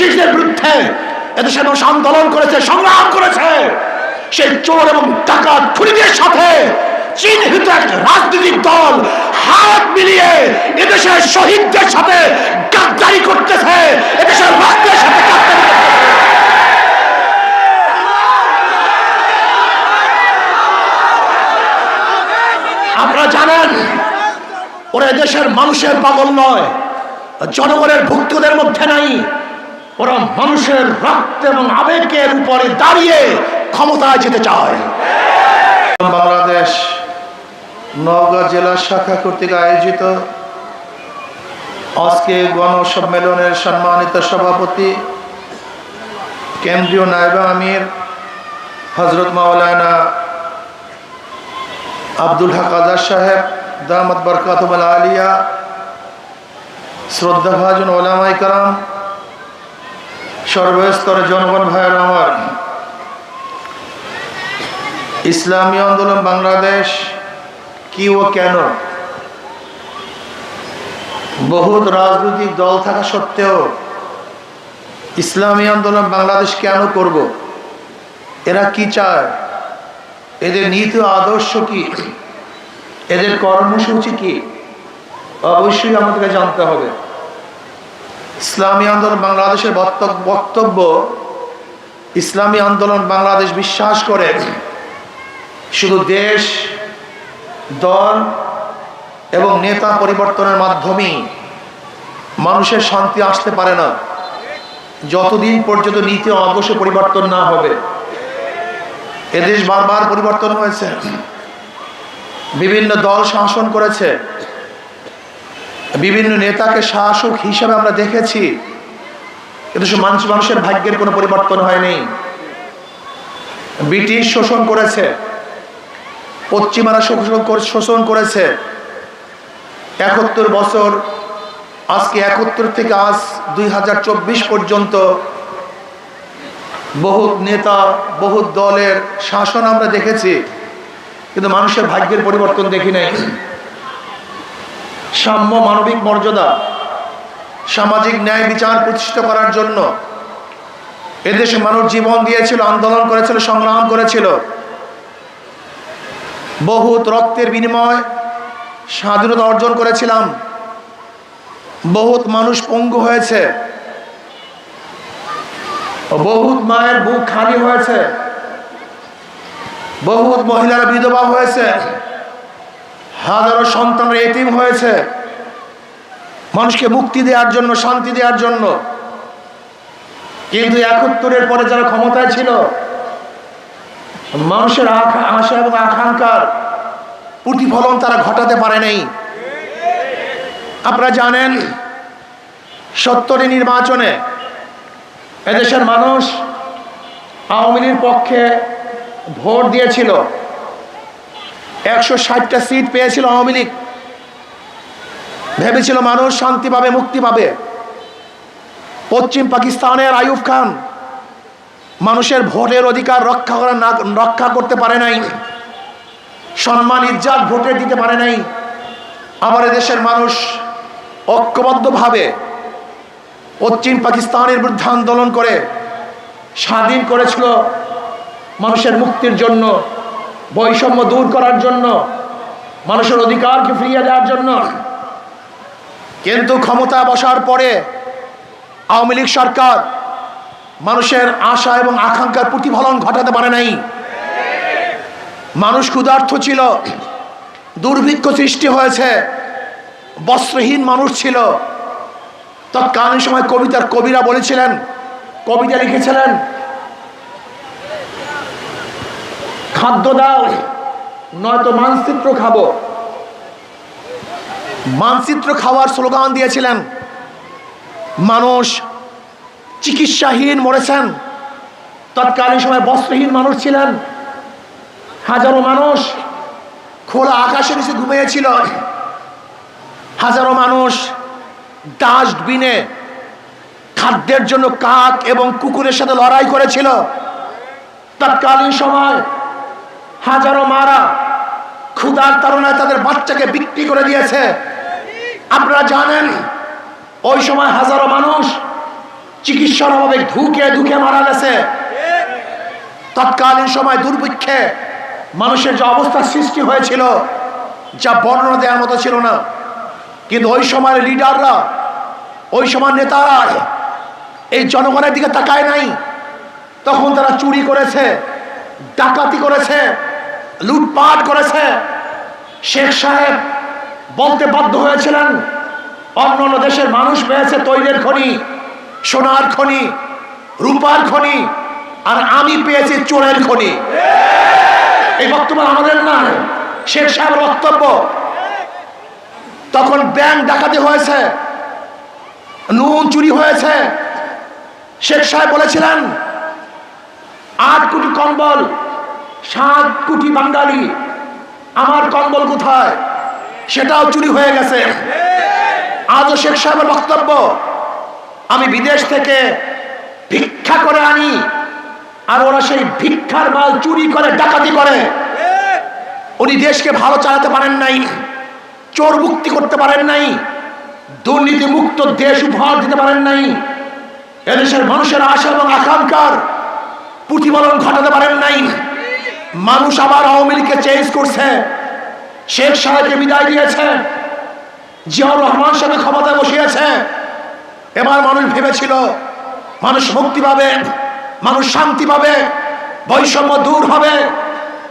ব্রিটিশদের বিরুদ্ধে এদেশের মানুষ আন্দোলন করেছে, সংগ্রাম করেছে। সেই চোর এবং টাকা খুনিদের সাথে চিহ্নিত এক রাজনৈতিক দল হাত মিলিয়ে এদেশের শহীদদের সাথে গাদ্দারি করতেছে, এদেশের রাষ্ট্রের সাথে গাদ্দারি আপনারা জানেন, ওরা দেশের মানুষের পাগল নয়, জনগণের ভুক্তদের মধ্যে নাই। ওরা মানুষের রক্ত এবং আবেগের উপরে দাঁড়িয়ে ক্ষমতায় যেতে চায়। বাংলাদেশ নওগাঁ জেলা শাখা কর্তৃক আয়োজিত আজকে গণসম্মেলনের সম্মানিত সভাপতি কেন্দ্রীয় নায়বা আমির হজরত মাওলানা আব্দুল হক আজাদ সাহেব, দামত বরকাতমাল আলিয়া, শ্রদ্ধাভাজন ওলামাই কালাম সর্বস্তরে জনগণ ভাইয়ের আমার। ইসলামী আন্দোলন বাংলাদেশ, কি ও কেন? বহুত রাজনৈতিক দল থাকা সত্ত্বেও ইসলামী আন্দোলন বাংলাদেশ কেন করব? এরা কি চায়? এদের নীতি আদর্শ কি? এদের কর্মসূচি কি? অবশ্যই আমাদেরকে জানতে হবে। ইসলামী আন্দোলন বাংলাদেশের বক্তব্য ইসলামী আন্দোলন বাংলাদেশ বিশ্বাস করে শুধু দেশ, দল এবং নেতা পরিবর্তনের মাধ্যমেই মানুষের শান্তি আসতে পারে না। যতদিন পর্যন্ত নীতি অবশ্য পরিবর্তন না হবে। এদেশ বারবার পরিবর্তন হয়েছে। বিভিন্ন দল শাসন করেছে। বিভিন্ন নেতাকে শাসক হিসাবে আমরা দেখেছি। কিন্তু মানুষ মানুষের ভাগ্যের কোনো পরিবর্তন হয়নি। ব্রিটিশ শোষণ করেছে। পশ্চিমারা শোষণ শোষণ করেছে। একাত্তর বছর, আজকে একাত্তর থেকে আজ দুই হাজার চব্বিশ পর্যন্ত বহুত নেতা, বহুত দলের শাসন আমরা দেখেছি। কিন্তু মানুষের ভাগ্যের পরিবর্তন দেখি নাই। সাম্য মানবিক মর্যাদা, সামাজিক ন্যায় বিচার প্রতিষ্ঠা করার জন্য এদেশে মানুষ জীবন দিয়েছিল, আন্দোলন করেছিল, সংগ্রাম করেছিল। বহুত রক্তের বিনিময় স্বাধীনতা অর্জন করেছিলাম। বহুত মানুষ পঙ্গু হয়েছে। বহুত মায়ের বুক খালি হয়েছে। বহুত মহিলারা বিধবা হয়েছে। হাজারো সন্তানের এতিম হয়েছে। মানুষকে মুক্তি দেওয়ার জন্য, শান্তি দেওয়ার জন্য। কিন্তু একাত্তরের পরে যারা ক্ষমতায় ছিল, মানুষের আশা এবং আকাঙ্ক্ষার প্রতিফলন তারা ঘটাতে পারে নাই। আপনারা জানেন সত্তরের নির্বাচনে এদেশের মানুষ আওয়ামী লীগের পক্ষে ভোট দিয়েছিল। একশো ষাটটা সিট পেয়েছিল আওয়ামী লীগ। ভেবেছিল মানুষ শান্তি পাবে, মুক্তি পাবে। পশ্চিম পাকিস্তানের আইয়ুব খান মানুষের ভোটের অধিকার রক্ষা করা না রক্ষা করতে পারে নাই। সম্মান, ইজ্জাত ভোটে দিতে পারে নাই। আমার দেশের মানুষ ঐক্যবদ্ধভাবে পশ্চিম পাকিস্তানের বিরুদ্ধে আন্দোলন করে স্বাধীন করেছিল মানুষের মুক্তির জন্য। বৈষম্য দূর করার জন্য, মানুষের অধিকারকে ফিরিয়ে দেওয়ার জন্য। কিন্তু ক্ষমতা বসার পরে আওয়ামী লীগ সরকার মানুষের আশা এবং আকাঙ্ক্ষার প্রতিফলন ঘটাতে পারে নাই। মানুষ ক্ষুধার্থ ছিল, দুর্ভিক্ষ সৃষ্টি হয়েছে, বস্ত্রহীন মানুষ ছিল। তৎকালীন সময় কবিতার কবিরা বলেছিলেন, কবিতা লিখেছিলেন খাদ্য দাও, নয়তো মানচিত্র খাব। মানচিত্র খাওয়ার স্লোগান দিয়েছিলেন। মানুষ চিকিৎসাহীন মরেছেন। তৎকালীন সময় বস্ত্রহীন মানুষ ছিলেন। হাজারো মানুষ খোলা আকাশের নিচে ঘুমিয়েছিল। হাজারো মানুষ ডাস্টবিনে খাদ্যের জন্য কাক এবং কুকুরের সাথে লড়াই করেছিল। তৎকালীন সময় হাজারো মারা ক্ষুধার তারণায় তাদের বাচ্চাকে বিক্রি করে দিয়েছে। আপনারা জানেন, ওই সময় হাজারো মানুষ চিকিৎসার অভাবে ধুকে ধুকে মারা গেছে। তৎকালীন সময় দুর্ভিক্ষে মানুষের যে অবস্থার সৃষ্টি হয়েছিল, যা বর্ণনা দেওয়ার মতো ছিল না। কিন্তু ওই সময়ের লিডাররা, ওই সময় নেতারা এই জনগণের দিকে তাকায় নাই। তখন তারা চুরি করেছে, ডাকাতি করেছে লুটপাট করেছে। শেখ সাহেব বলতে বাধ্য হয়েছিলেন অন্য অন্য দেশের মানুষ পেয়েছে তৈরের খনি, সোনার খনি, রূপার খনি, আর আমি পেয়েছি চোরের খনি। এই বক্তব্য আমাদের না। শেখ সাহেবের বক্তব্য। তখন ব্যাংক ডাকাতি হয়েছে নুন চুরি হয়েছে। শেখ সাহেব বলেছিলেন, আট কোটি কম্বল সাত কোটি বাঙালি। আমার কম্বল কোথায়? সেটাও চুরি হয়ে গেছে। আজও শেখ সাহেবের বক্তব্য, আমি বিদেশ থেকে ভিক্ষা করে আনি, আর ওরা সেই ভিক্ষার মাল চুরি করে, ডাকাতি করে। উনি দেশকে ভালো চালাতে পারেন নাই, চোর মুক্তি করতে পারেন নাই, দুর্নীতি মুক্ত দেশ উপহার দিতে পারেন নাই, এদেশের মানুষের আশা এবং আকাঙ্ক্ষার প্রতিফলন ঘটাতে পারেন নাই। মানুষ আবার আওয়ামী লীগকে চেঞ্জ করছে। শেখ সাহেবকে বিদায় দিয়েছে। জিয়াউর রহমান সাহেব ক্ষমতায় বসিয়েছে। এবার মানুষ ভেবেছিল, মানুষ মুক্তি পাবে, মানুষ শান্তি পাবে, বৈষম্য দূর হবে।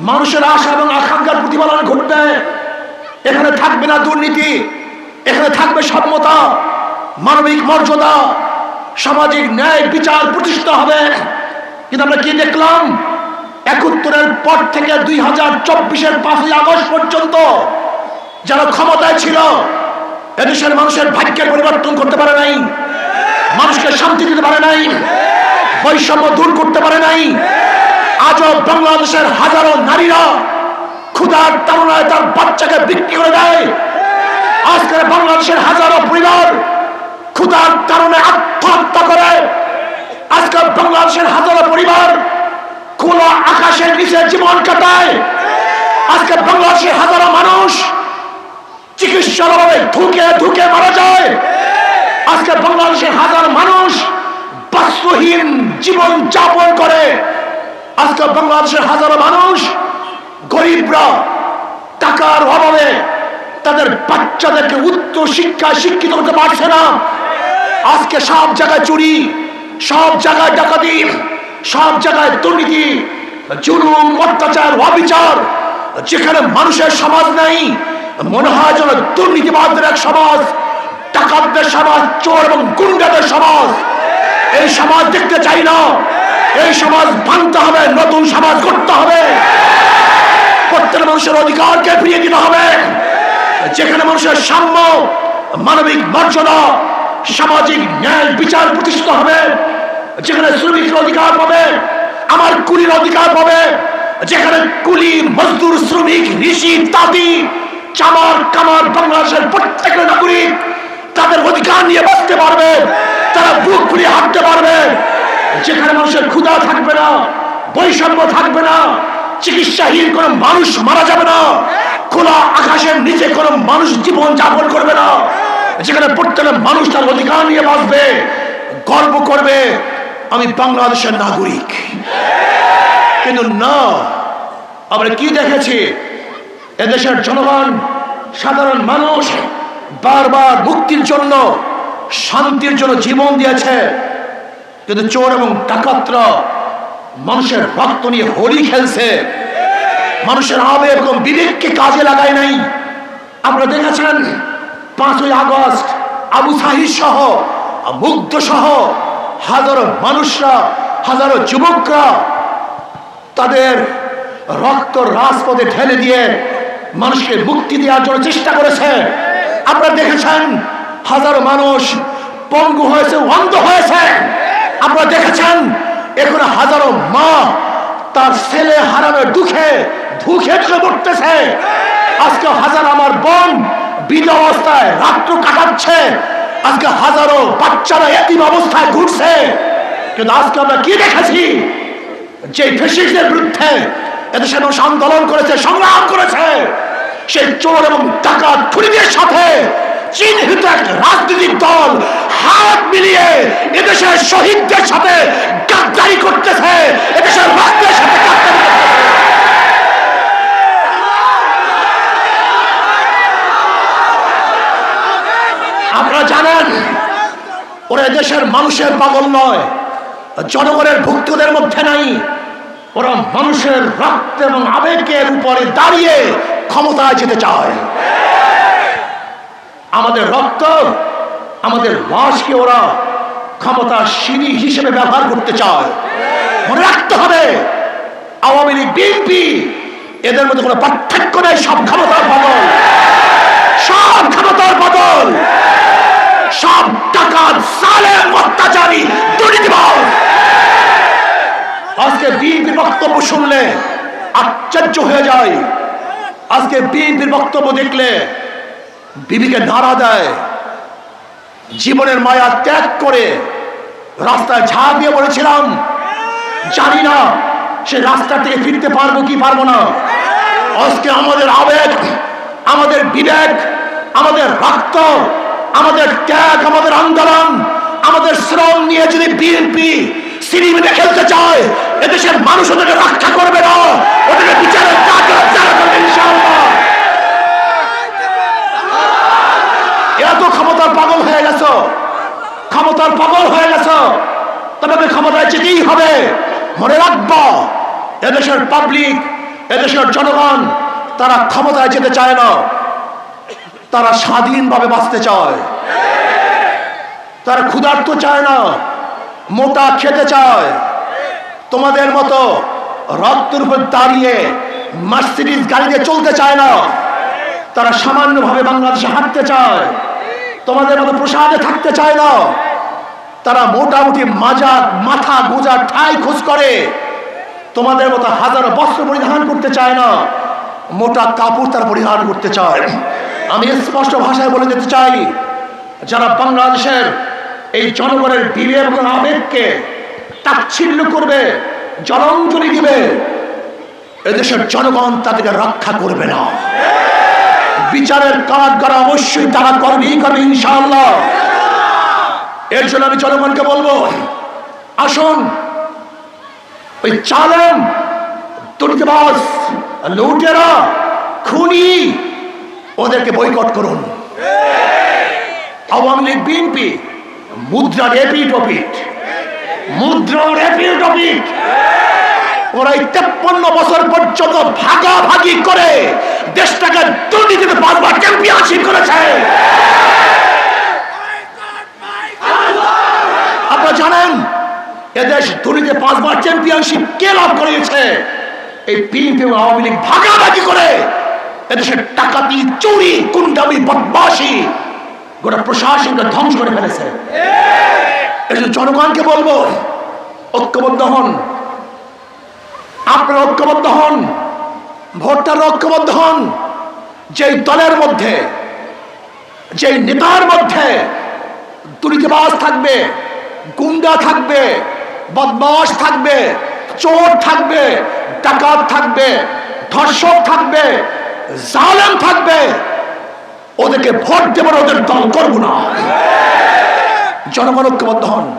মানুষের আশা এবং আকাঙ্ক্ষার প্রতিফলন ঘটবে। এখানে থাকবে না দুর্নীতি, এখানে থাকবে সম্মতা মানবিক মর্যাদা, সামাজিক ন্যায় বিচার প্রতিষ্ঠিত হবে। কিন্তু আমরা কি দেখলাম? একাত্তরের পর থেকে দুই হাজার চব্বিশের পাঁচই আগস্ট পর্যন্ত যারা ক্ষমতায় ছিল এদেশের মানুষের ভাগ্যের পরিবর্তন করতে পারে নাই, মানুষকে শান্তি দিতে পারে নাই, বৈষম্য দূর করতে পারে নাই। আজও বাংলাদেশের হাজারো নারীরা ক্ষুধার তারুণায় তার বাচ্চাকে বিক্রি করে দেয়। আজকের বাংলাদেশের হাজারো পরিবার ক্ষুধার কারণে আত্মহত্যা করে। আজকাল বাংলাদেশের হাজারো পরিবার খোলা আকাশের নিচে জীবন কাটায়। আজকে বাংলাদেশের হাজারো মানুষ চিকিৎসার অভাবে ধুকে ধুকে মারা যায়। আজকে বাংলাদেশের হাজার মানুষ বাস্তুহীন জীবন যাপন করে। আজকে বাংলাদেশের হাজারো মানুষ গরিবরা টাকার অভাবে তাদের বাচ্চাদেরকে উচ্চ শিক্ষায় শিক্ষিত করতে পারছে না। আজকে সব জায়গায় চুরি, সব জায়গায় ডাকাতি সব জায়গায় দুর্নীতি, জুলুম, অত্যাচার, অবিচার, যেখানে মানুষের সমাজ নেই, মনে হয় যেন দুর্নীতিবাদদের এক সমাজ, ডাকাতদের সমাজ, চোর এবং গুন্ডাদের সমাজ। এই সমাজ দেখতে চাই না। এই সমাজ ভাঙতে হবে, নতুন সমাজ করতে হবে। প্রত্যেক মানুষের অধিকারকে ফিরিয়ে দিতে হবে। যেখানে মানুষের সাম্য, মানবিক মর্যাদা, সামাজিক ন্যায় বিচার প্রতিষ্ঠিত হবে যেখানে শ্রমিকের অধিকার পাবে আমার কুলির অধিকার পাবে যেখানে কুলি, মজদুর, শ্রমিক, ঋষি তাঁতি চামার, কামার, বাংলাদেশের প্রত্যেকের নাগরিক, তাদের অধিকার নিয়ে বাঁচতে পারবে তারা বুক ফুলিয়ে হাঁটতে পারবে যেখানে মানুষের ক্ষুধা থাকবে না, বৈষম্য থাকবে না, চিকিৎসাহীন কোন মানুষ মারা যাবে না, খোলা আকাশের নিচে কোন মানুষ জীবন যাপন করবে না। যেখানে প্রত্যেকের মানুষ তার অধিকার নিয়ে বাঁচবে, গর্ব করবে আমি বাংলাদেশের নাগরিক। কিন্তু না, আমরা কি দেখেছি? এদেশের জনগণ, সাধারণ মানুষ বারবার মুক্তির জন্য, শান্তির জন্য জীবন দিয়েছে। কিন্তু চোর এবং ডাকাতরা মানুষের রক্ত নিয়ে হোলি খেলছে। মানুষের আবেগ এবং বিবেককে কাজে লাগায় নাই। আপনারা দেখেছেন, পাঁচই আগস্ট আবু সাহিদ সহ, মুগ্ধ সহ হাজারো মানুষরা, হাজারো যুবকরা তাদের রক্ত রাজপথে ঢেলে দিয়ে মানুষকে মুক্তি দেওয়ার জন্য চেষ্টা করেছে। আপনারা দেখেছেন, হাজারো মানুষ পঙ্গু হয়েছে, অন্ধ হয়েছে। আপনারা দেখেছেন, এখন হাজারো মা তার ছেলে হারানোর দুঃখে, ধুখে ধুকে পড়তেছে আজকে হাজার আমার বোন বিধ অবস্থায় রাত্র কাটাচ্ছে। আজকে হাজারো বাচ্চারা এতিম অবস্থায় ঘুরছে। কিন্তু আজকে আমরা কি দেখেছি? যে ফেসিসদের বিরুদ্ধে এদেশে মানুষ আন্দোলন করেছে, সংগ্রাম করেছে। সেই চোর এবং টাকা খুনিদের সাথে চিহ্নিত এক রাজনৈতিক দল হাত মিলিয়ে এদেশের শহীদদের সাথে গাদ্দারি করতেছে, এদেশের রাষ্ট্রের সাথে গাদ্দারি করতেছে আপনারা জানেন ওরা দেশের মানুষের পাগল নয় জনগণের ভুক্তদের মধ্যে নাই। ওরা মানুষের রক্ত এবং আবেগের উপরে দাঁড়িয়ে ক্ষমতায় যেতে চায়। আমাদের রক্ত, আমাদের লাশকে ওরা ক্ষমতার সিঁড়ি হিসেবে ব্যবহার করতে চায়। মনে রাখতে হবে, আওয়ামী লীগ, বিএনপি, এদের মধ্যে কোনো পার্থক্য নেই, সব ক্ষমতার বদল সব ক্ষমতার বদল সব টাকা সালেম অত্যাচারী, দুর্নীতিবাজ। আজকে বিএনপির বক্তব্য শুনলে আশ্চর্য হয়ে যায়। আজকে বিএনপির বক্তব্য দেখলে বিবিকে নাড়া দেয়। জীবনের মায়া ত্যাগ করে রাস্তায় ঝাঁপ দিয়ে বলেছিলাম, জানি না সে রাস্তা থেকে ফিরতে পারব কি পারব না। আজকে আমাদের আবেগ, আমাদের বিবেক, আমাদের রক্ত, আমাদের ত্যাগ, আমাদের আন্দোলন আমাদের শ্রম নিয়ে যদি বিএনপি সিনেমিতে খেলতে চায়, এদেশের মানুষ ওদেরকে রক্ষা করবে না। ওদেরকে বিচারের এত ক্ষমতার পাগল হয়ে গেছ। ক্ষমতার পাগল হয়ে গেছ। তবে ক্ষমতায় যেতেই হবে। মনে রাখব, এদেশের পাবলিক এদেশের জনগণ, তারা ক্ষমতায় যেতে চায় না। তারা স্বাধীনভাবে বাঁচতে চায়। তারা ক্ষুধার্ত চায় না, মোটা খেতে চায়। তোমাদের মতো রক্তের উপর দাঁড়িয়ে মার্সিডিজ গাড়িতে চলতে চায় না, তারা সামান্যভাবে বাংলাদেশে হাঁটতে চায়। তোমাদের মতো প্রসাদে থাকতে চায় না, তারা মোটামুটি মাজা মাথা গোজা ঠাই খোঁজ করে। তোমাদের মতো হাজার বস্ত্র পরিধান করতে চায় না, মোটা কাপড় তারা পরিধান করতে চায়। আমি স্পষ্ট ভাষায় বলে যেতে চাই, যারা বাংলাদেশের এই জনগণের বিবেক এবং আবেগকে তাচ্ছিল্য করবে, জলাঞ্জলি দিবে। এদেশের জনগণ তাদেরকে রক্ষা করবে না। বিচারের করা অবশ্যই তারা করবেই করবে, ইনশাআল্লাহ। এর জন্য আমি জনগণকে বলব, আসুন, ওই চালম দুর্নীতিবাস লুটেরা, খুনি, ওদেরকে বয়কট করুন। আওয়ামী লীগ, বিএনপি মুদ্রা রেপিট অপিট মুদ্রা অপিট ওরা এই তেপ্পন্ন বছর পর্যন্ত ভাগাভাগি করে দেশটাকে দুর্নীতিতে বারবার চ্যাম্পিয়নশিপ করেছে। আপনারা জানেন, এদেশ দুর্নীতি পাঁচবার চ্যাম্পিয়নশিপ কে লাভ করেছে এই এবং আওয়ামী লীগ ভাগাভাগি করে এদেশের টাকাতি চুরি কুন্ডামি বদমাসি গোটা প্রশাসনকে ধ্বংস করে ফেলেছে। জন্য জনগণকে বলব, ঐক্যবদ্ধ হন। আপনারা ঐক্যবদ্ধ হন ভোটটার ঐক্যবদ্ধ হন। যেই দলের মধ্যে, যেই নেতার মধ্যে দুর্নীতিবাজ থাকবে, গুন্ডা থাকবে বদমাস থাকবে, চোর থাকবে, ডাকাত থাকবে, ধর্ষক থাকবে, জালেম থাকবে ওদেরকে ভোট দেবার ওদের দল করব না। জনগণ ঐক্যবদ্ধ হন।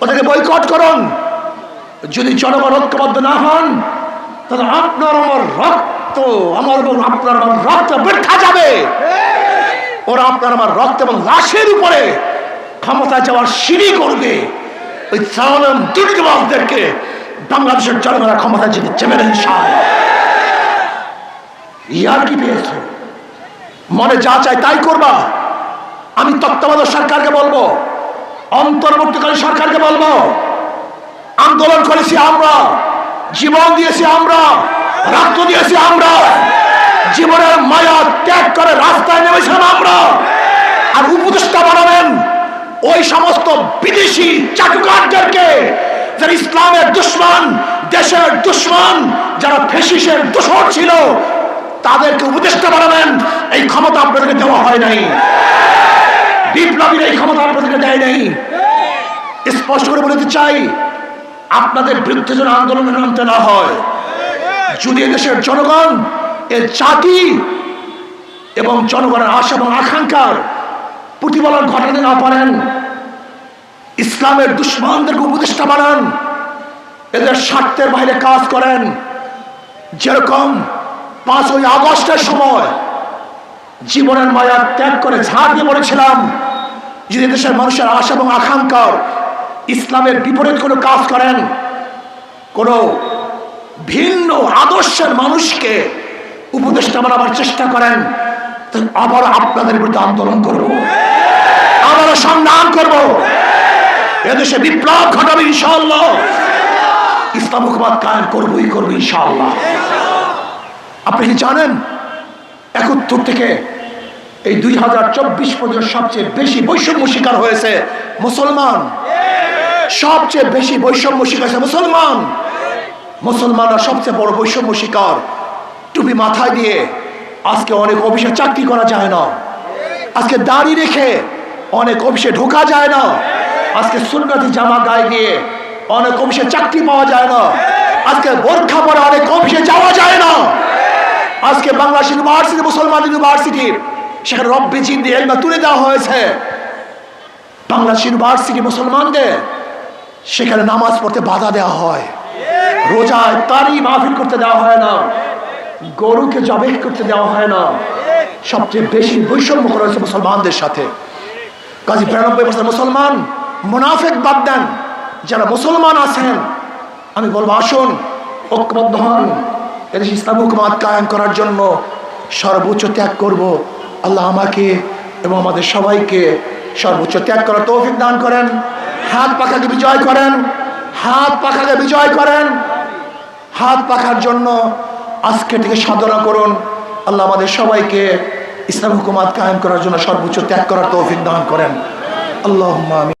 ওদেরকে বয়কট করুন। যদি জনগণ ঐক্যবদ্ধ না হন, তাহলে আপনার আমার রক্ত, আমার এবং আপনার আমার রক্ত বৃদ্ধা যাবে। ওরা আপনার আমার রক্ত এবং লাশের উপরে ক্ষমতা যাওয়ার সিঁড়ি করবে। ওই সালাম দুর্নীতিবাদদেরকে বাংলাদেশের জনগণের ক্ষমতা যেতে চেপে দেন ইয়ার কি পেয়েছে? মনে যা চাই তাই করবা। আমি তত্ত্বাবধায়ক সরকারকে বলব অন্তর্বর্তীকালীন সরকারকে বলব, আন্দোলন করেছি আমরা, জীবন দিয়েছি আমরা, রক্ত দিয়েছি আমরা, জীবনের মায়া ত্যাগ করে রাস্তায় নেমেছিলাম আমরা, আর উপদেষ্টা বানাবেন ওই সমস্ত বিদেশি চাটুকারদেরকে যারা ইসলামের দুশ্মন, দেশের দুশ্মন, যারা ফেসিসের দোষর ছিল তাদেরকে উপদেষ্টা বানাবেন। এই ক্ষমতা আপনাদেরকে দেওয়া হয় নাই। বিপ্লবীর এই ক্ষমতা আপনাদেরকে দেয় নাই। স্পষ্ট করে বলতে চাই, আপনাদের বিরুদ্ধে যেন আন্দোলনে নামতে না হয়। যদি এদেশের জনগণ, এর জাতি এবং জনগণের আশা এবং আকাঙ্ক্ষার প্রতিফলন ঘটাতে না পারেন, ইসলামের দুশ্মনদেরকে উপদেষ্টা বানান, এদের স্বার্থের বাইরে কাজ করেন। যেরকম পাঁচই আগস্টের সময় জীবনের মায়া ত্যাগ করে ঝাঁপ দিয়ে বলেছিলাম, যদি দেশের মানুষের আশা এবং আকাঙ্ক্ষার ইসলামের বিপরীত কোনো কাজ করেন, কোনো ভিন্ন আদর্শের মানুষকে উপদেষ্টা বানাবার চেষ্টা করেন আবার আপনাদের বিরুদ্ধে আন্দোলন করব। আবারও সংগ্রাম করব। এদেশে বিপ্লব ঘটাবে ইনশাল্লাহ ইসলাম হুকুমাত কায়েম করবই করব ইনশাআল্লাহ। আপনি কি জানেন? একাত্তর থেকে এই দুই হাজার চব্বিশ পর্যন্ত সবচেয়ে বেশি বৈষম্য শিকার হয়েছে মুসলমান। সবচেয়ে বেশি বৈষম্য শিকার হয়েছে মুসলমান। মুসলমানরা সবচেয়ে বড় বৈষম্য শিকার। টুপি মাথায় দিয়ে আজকে অনেক অফিসে চাকরি করা যায় না। আজকে দাড়ি রেখে অনেক অফিসে ঢোকা যায় না। আজকে সুন্নতি জামা গায়ে দিয়ে অনেক অফিসে চাকরি পাওয়া যায় না। আজকে বোরখা পরে অনেক অফিসে যাওয়া যায় না। আজকে বাংলাদেশ ইউনিভার্সিটি, মুসলমান ইউনিভার্সিটি, সেখানে রব্বি চিন্দি এলমা তুলে দেওয়া হয়েছে। বাংলাদেশ ইউনিভার্সিটি মুসলমানদের, সেখানে নামাজ পড়তে বাধা দেওয়া হয়। রোজায় তারই মাহফিল করতে দেওয়া হয় না। গরুকে জবেহ করতে দেওয়া হয় না। সবচেয়ে বেশি বৈষম্য করা হয়েছে মুসলমানদের সাথে। কাজী বিরানব্বই বছর মুসলমান, মুনাফেক বাদ দেন। যারা মুসলমান আছেন, আমি বলব, আসুন, ঐক্যবদ্ধ হন। এদেশ ইসলাম হুকুমাত কায়েম করার জন্য সর্বোচ্চ ত্যাগ করব। আল্লাহ আমাকে এবং আমাদের সবাইকে সর্বোচ্চ ত্যাগ করার তৌফিক দান করেন। হাত পাখাকে বিজয় করেন। হাত পাখাকে বিজয় করেন। হাত পাখার জন্য আজকে থেকে সাধনা করুন। আল্লাহ আমাদের সবাইকে ইসলাম হুকুমাত কায়েম করার জন্য সর্বোচ্চ ত্যাগ করার তৌফিক দান করেন। আল্লাহ